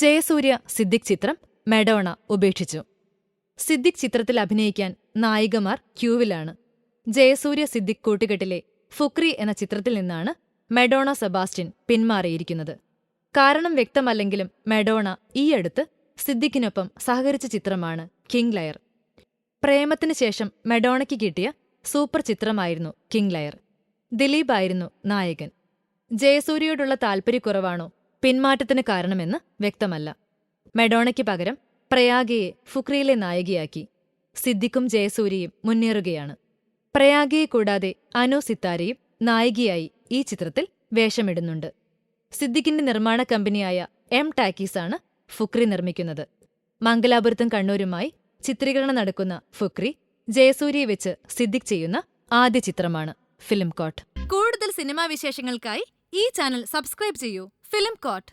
ജയസൂര്യ സിദ്ദിഖ് ചിത്രം മെഡോണ ഉപേക്ഷിച്ചു. സിദ്ദിഖ് ചിത്രത്തിൽ അഭിനയിക്കാൻ നായികമാർ ക്യൂവിലാണ്. ജയസൂര്യ സിദ്ദിഖ് കൂട്ടുകെട്ടിലെ ഫുക്രി എന്ന ചിത്രത്തിൽ നിന്നാണ് മെഡോണ സെബാസ്റ്റ്യൻ പിന്മാറിയിരിക്കുന്നത്. കാരണം വ്യക്തമല്ലെങ്കിലും മെഡോണ ഈയടുത്ത് സിദ്ദിഖിനൊപ്പം സഹകരിച്ച ചിത്രമാണ് കിങ് ലയർ. പ്രേമത്തിന് ശേഷം മെഡോണയ്ക്ക് കിട്ടിയ സൂപ്പർ ചിത്രമായിരുന്നു കിങ് ലയർ. ദിലീപായിരുന്നു നായകൻ. ജയസൂര്യയോടുള്ള താൽപ്പര്യക്കുറവാണോ പിന്മാറ്റത്തിന് കാരണമെന്ന് വ്യക്തമല്ല. മെഡോണയ്ക്ക് പകരം പ്രയാഗയെ ഫുക്രിയിലെ നായികയാക്കി. സിദ്ദിഖും ജയസൂര്യയും മുന്നേറുകയാണ്. പ്രയാഗയെ കൂടാതെ അനു സിത്താരയും നായികയായി ഈ ചിത്രത്തിൽ വേഷമിടുന്നുണ്ട്. സിദ്ദിഖിന്റെ നിർമ്മാണ കമ്പനിയായ എം ടാക്കീസാണ് ഫുക്രി നിർമ്മിക്കുന്നത്. മംഗലാപുരത്തും കണ്ണൂരുമായി ചിത്രീകരണം നടക്കുന്ന ഫുക്രി ജയസൂര്യയെ വെച്ച് സിദ്ദിഖ് ചെയ്യുന്ന ആദ്യ ചിത്രമാണ് ഫിലിം കോട്ട്. കൂടുതൽ സിനിമാ വിശേഷങ്ങൾക്കായി ഈ ചാനൽ സബ്സ്ക്രൈബ് ചെയ്യൂ. Film coat